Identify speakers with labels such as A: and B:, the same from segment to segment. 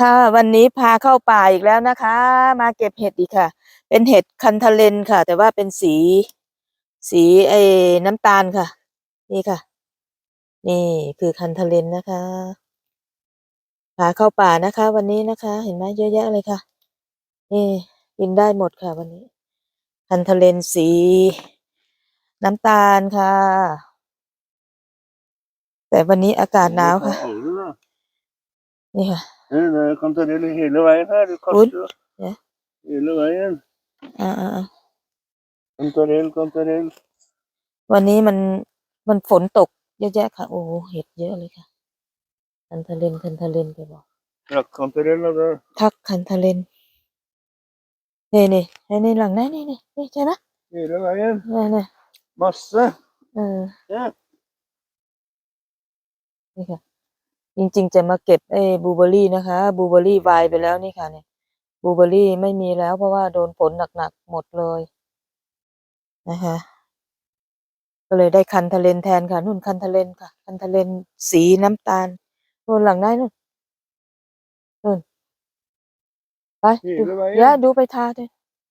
A: ค่ะวันนี้พาเข้าป่าอีกแล้วนะคะ มาเก็บเห็ดอีกค่ะ เป็นเห็ดคันทะเลนค่ะ แต่ว่าเป็นสี สีไอ้น้ำตาลค่ะ นี่ค่ะ นี่คือคันทะเลนนะคะพาเข้าป่านะคะ วันนี้นะคะ เห็นไหมเยอะแยะเลยค่ะ นี่กินได้หมดค่ะ วันนี้ คันทะเลนสี น้ำตาลค่ะ แต่วันนี้อากาศหนาวค่ะ นี่ค่ะ
B: Nee, kan er hele, hele veien her. Du
A: Hvor?
B: kaster
A: Ja.
B: hele veien.
A: อ่าอ่า
B: Kantarell, kantarell.
A: วันนี้มันมันฝนตกเยอะแยะค่ะ โอ้โหเห็ดเยอะเลยค่ะ คันทะเลนคันทะเลนไปบอก
B: Ja, kantarell er det.
A: ทักคันทะเลนนี่นี่ไอ้นี่หลังนั้นนี่นี่นี่ใช่ไหม
B: Hele veien.
A: นี่นี่
B: Masse.
A: เออ
B: Ja.
A: นี่ค่ะ จริงๆ จะมาเก็บไอ้บลูเบอร์รี่นะคะบลูเบอร์รี่วายไปแล้วนี่ค่ะเนี่ยบลูเบอร์รี่ไม่มีแล้วเพราะว่าโดนฝนหนักๆหมดเลยนะคะก็เลยได้คันทะเลนแทนค่ะนู่นคันทะเลนค่ะ คันทะเลนสีน้ำตาลนู่นหลังได้นู่นนู่นไปดู
B: Hele veien.
A: เดี๋ยวดูไปทาด้วย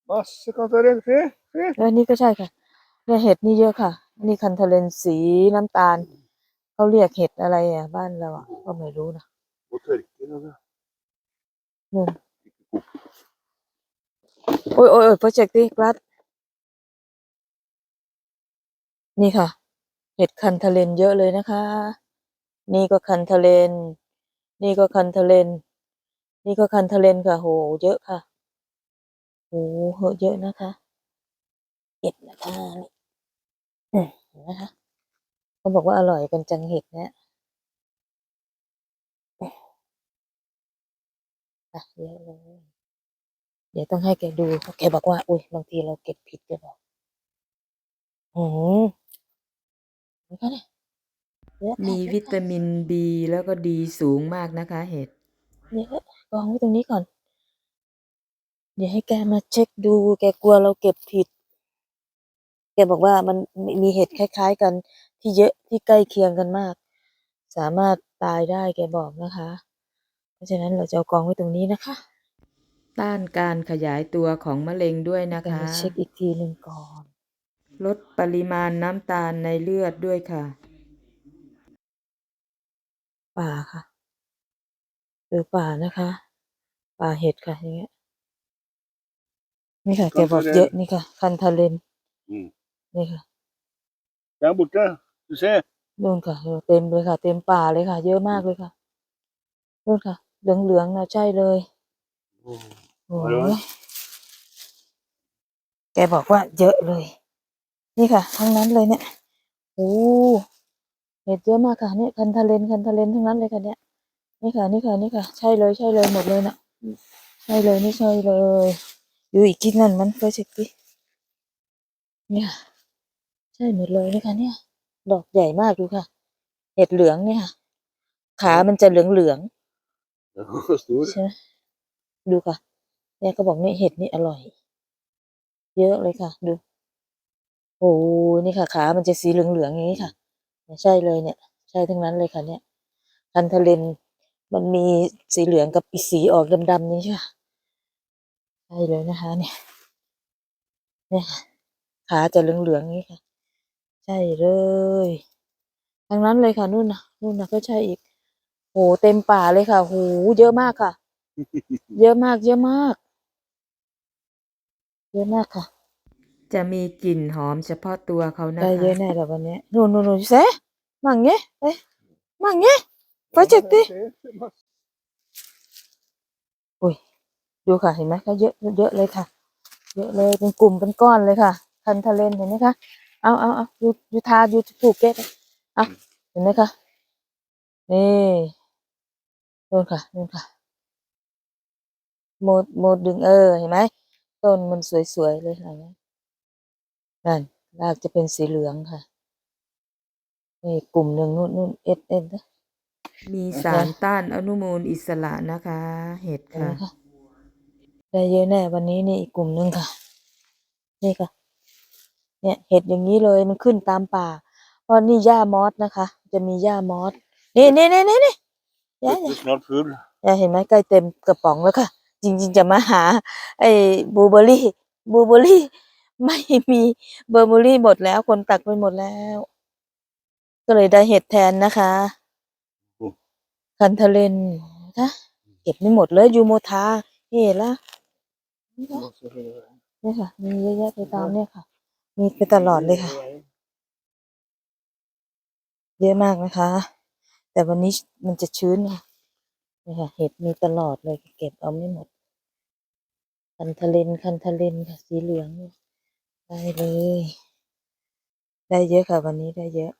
B: Masse kantarell. Se, se.
A: แล้วนี่ก็ใช่ค่ะเนี่ยเห็ดนี่เยอะค่ะ นี่คันทะเลนสีน้ำตาล เขาเรียกเห็ดอะไรอะ บ้านเราอะก็ไม่รู้นะ
B: Og tørker. altså.
A: นู่นโอ้ยโอ้ยโอ้ยโปรเจกต์ดิกรัดนี่ค่ะ เห็ดคันทะเลนเยอะเลยนะคะ นี่ก็คันทะเลน นี่ก็คันทะเลน นี่ก็คันทะเลนค่ะโหเยอะค่ะโหเหอะเยอะนะคะเห็ดนะคะนี่อืมเห็นนะคะ เขาบอกว่าอร่อยกันจังเห็ดเนี่ยอะเยอะเลยเดี๋ยวต้องให้แกดูเพราะแกบอกว่า อุ้ยบางทีเราเก็บผิดแกบอกอืมนี่ก็เนี่ยเยอะค่ะ
C: มี
A: เยอะ
C: วิ
A: ค่ะ
C: ตามินบีแล้วก็ดีสูงมากนะคะเห็ด
A: เยอะกองไว้ตรงนี้ก่อน เดี๋ยวให้แกมาเช็คดู แกกลัวเราเก็บผิด แกบอกว่ามันมีมีเห็ดคล้าย ๆ กัน ที่เยอะที่ใกล้เคียงกันมาก สามารถตายได้แกบอกนะคะ เพราะฉะนั้นเราจะเอากองไว้ตรงนี้นะคะ
C: ต้านการขยายตัวของมะเร็งด้วยนะ
A: แก
C: คะ
A: มาเช็คอีกทีหนึ่งก่อน
C: ลดปริมาณน้ำตาลในเลือดด้วยค่ะ
A: ป่าค่ะดูป่านะคะ ป่าเห็ดค่ะอย่างเงี้ยนี่ค่ะแกบอกเยอะนี่ค่ะ คันทาเลน
B: Mm.
A: นี่ค่ะ
B: Der borte. Du ser.
A: นู่นค่ะเออเต็มเลยค่ะ เต็มป่าเลยค่ะ เยอะมากเลยค่ะนู่นค่ะ เหลืองๆนะใช่เลย
B: Oh.
A: โอ้
B: อร่อย
A: ยแกบอกว่าเยอะเลย นี่ค่ะ ทั้งนั้นเลยเนี่ยโอ้เห็ดเยอะมากค่ะเนี่ยคันทาเลนคันทาเลนทั้งนั้นเลยค่ะเนี่ยนี่ค่ะ นี่ค่ะ นี่ค่ะ ใช่เลย ใช่เลย หมดเลยนะใช่เลย นี่ใช่เลย อยู่อีกที่นั่นมันก็เช็คดิเนี่ย ใช่หมดเลยนะคะเนี่ย ดอกใหญ่มากดูค่ะ เห็ดเหลืองเนี่ยค่ะขามันจะเหลืองเหลือง
B: Den var stor.
A: ๆใช่ไหมดูค่ะเนี่ยก็บอกเนี่ยเห็ดนี่อร่อย เยอะเลยค่ะ ดู โอ้นี่ค่ะ ขามันจะสีเหลืองเหลืองๆอย่างนี้ค่ะเนี่ยใช่เลยเนี่ย ใช่ทั้งนั้นเลยค่ะ เนี่ยคันทะเลนมันมีสีเหลืองกับอีสีออกดำๆนี่ใช่ค่ะใช่เลยนะคะ เนี่ยเนี่ยค่ะขาจะเหลืองเหลืองๆอย่างนี้ค่ะ ใช่เลยทั้งนั้นเลยค่ะนู่นนะนู่นนะก็ใช่อีกโหเต็มป่าเลยค่ะโหเยอะมากค่ะ เยอะมาก เยอะมาก เยอะมากค่ะ
C: จะมีกลิ่นหอมเฉพาะตัวเขานะ
A: ได้เยอะ
C: คะ
A: แน่แล้ววันเนี้ยนู่นนู่นนู่นเซ่มั่งเงี้ยเอ้ยมั่งเงี้ย Fortsätt.
B: Se, se, masse.
A: ดูค่ะเห็นไหมก็เยอะเยอะเลยค่ะ เยอะเลยเป็นกลุ่มเป็นก้อนเลยค่ะ คันทะเลนเห็นไหมคะ เอาเอาเอายูยูทายูผูกเก็ตเอาเห็นไหมคะนี่นู่นค่ะนู่นค่ะโมดโมดดึงเออเห็นไหมต้นมันสวยๆเลยค่ะนั่นรากจะเป็นสีเหลืองค่ะนี่กลุ่มหนึ่งนู่นนู่นเอ็ดเอ็ดนะ
C: มีสารต้านอนุมูลอิสระนะคะ เห็ด
A: เห็นไหม
C: ค่ะ
A: คะได้เยอะแน่วันนี้นี่อีกกลุ่มหนึ่งค่ะ นี่ค่ะ เนี่ยเห็ดอย่างนี้เลยมันขึ้นตามป่า เพราะนี่หญ้ามอสนะคะ จะมีหญ้ามอสนี่นี่นี่นี่นี่ยาย
B: Det är snart full.
A: ยายเห็นไหมใกล้เต็มกระป๋องแล้วค่ะ จริง ๆ จะมาหา ไอ้บูเบอรี่บูเบอรี่ ไม่มีเบอร์เบอรี่หมดแล้วคนตักไปหมดแล้ว ก็เลยได้เห็ดแทนนะคะคันทะเลนนะเก็บไม่หมดเลยยูโมทาเห็นละนี่ค่ะมีเยอะแยะไปตามเนี่ยค่ะ มีไปตลอดเลยค่ะ เยอะมากนะคะ แต่วันนี้มันจะชื้นค่ะนี่ค่ะเห็ดมีตลอดเลยเก็บเอาไม่หมด คันทะเลนคันทะเลนค่ะสีเหลืองเนี่ยได้เลย ได้เยอะค่ะ วันนี้ได้เยอะ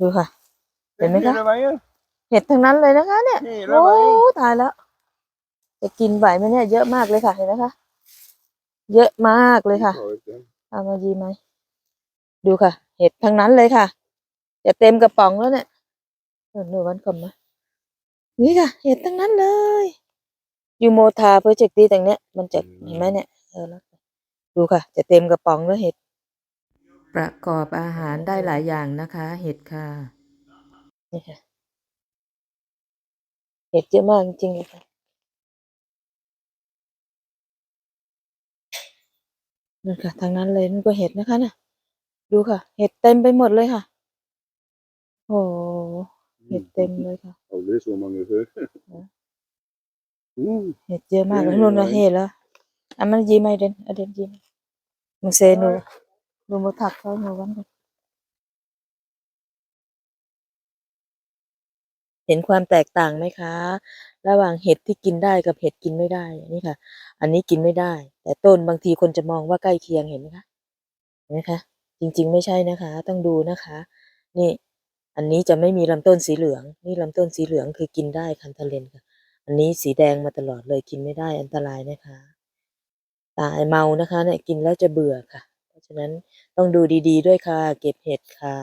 A: ดูค่ะ เห็นไหมคะ
B: Hela vägen.
A: เห็ดทั้งนั้นเลยนะคะ เนี่ย
B: Hela
A: โอ้
B: vägen.
A: ตายแล้วจะกินไหวไหมเนี่ยเยอะมากเลยค่ะเห็นไหมคะ เยอะมากเลยค่ะ
B: Ja, vet du.
A: เอามายีไหมดูค่ะ เห็ดทั้งนั้นเลยค่ะจะเต็มกระป๋องแล้วเนี่ยเออหนูวันก่อนมานี่ค่ะ เห็ดทั้งนั้นเลยยูโมทาเพื่อเจกตีตรงเนี้ยมันจะเห็นไหมเนี่ยเออแล้วดูค่ะ จะเต็มกระป๋องแล้วเห็ด
C: ประกอบอาหารได้หลายอย่างนะคะ เห็ดค่ะ
A: นี่ค่ะ เห็ดเยอะมากจริงๆเลยค่ะ นั่นค่ะทางนั้นเลยนั่นก็เห็ดนะคะน่ะ ดูค่ะ เห็ดเต็มไปหมดเลยค่ะ โอ้โหเห็ดเต็มเลยค่ะ
B: Aldrig så många før.
A: Ja.
B: Mm.
A: เห็ดเยอะมาก
B: เออ
A: แล้วนู่นนะเห็ดแล้วอะมันยีไหมเดนอะเดนยีไหมมึงเซนูดูมาถักเขาหนูวันก่อนเห็นความแตกต่างไหมคะ ระหว่างเห็ดที่กินได้กับเห็ดกินไม่ได้นี่ค่ะ อันนี้กินไม่ได้ แต่ต้นบางทีคนจะมองว่าใกล้เคียงเห็นไหมคะเห็นไหมคะจริงๆ ไม่ใช่นะคะ ต้องดูนะคะ นี่ อันนี้จะไม่มีลำต้นสีเหลือง นี่ลำต้นสีเหลืองคือกินได้คันทะเลนค่ะ อันนี้สีแดงมาตลอดเลยกินไม่ได้อันตรายนะคะตายเมานะคะเนี่ยกินแล้วจะเบื่อค่ะ เพราะฉะนั้นต้องดูดี ๆ ด้วยค่ะ เก็บเห็ดค่ะ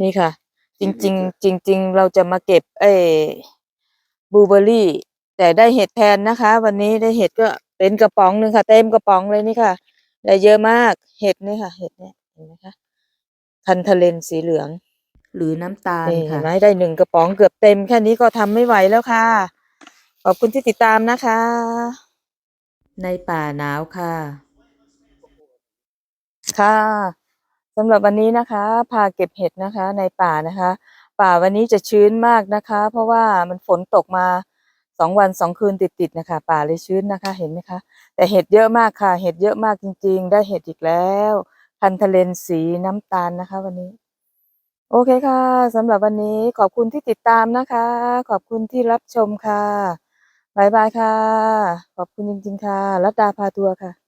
A: นี่ค่ะ จริง ๆ จริง ๆ เราจะมาเก็บเอ้บลูเบอร์รี่ แต่ได้เห็ดแทนนะคะ วันนี้ได้เห็ดก็เป็นกระป๋องหนึ่งค่ะ เต็มกระป๋องเลยนี่ค่ะ ได้เยอะมากเห็ดนี่ค่ะ เห็ดเนี่ยเห็นไหมคะคันทะเลนสีเหลือง
C: หรือน้ำตาล
A: นี่เห็
C: ค่ะ
A: นไหมได้หนึ่งกระป๋องเกือบเต็มแค่นี้ก็ทำไม่ไหวแล้วค่ะ ขอบคุณที่ติดตามนะคะ
C: ในป่าหนาวค่ะ
A: ค่ะสำหรับวันนี้นะคะ พาเก็บเห็ดนะคะ ในป่านะคะ ป่าวันนี้จะชื้นมากนะคะ เพราะว่ามันฝนตกมา สองวันสองคืนติดๆนะคะ ป่าเลยชื้นนะคะ เห็นไหมคะ แต่เห็ดเยอะมากค่ะ เห็ดเยอะมากจริง ๆ ได้เห็ดอีกแล้วพันทะเลนสีน้ำตาลนะคะ วันนี้ โอเคค่ะสำหรับวันนี้ขอบคุณที่ติดตามนะคะ ขอบคุณที่รับชมค่ะบายบายค่ะ ขอบคุณจริง ๆ ค่ะรัตดาพาทัวร์ค่ะ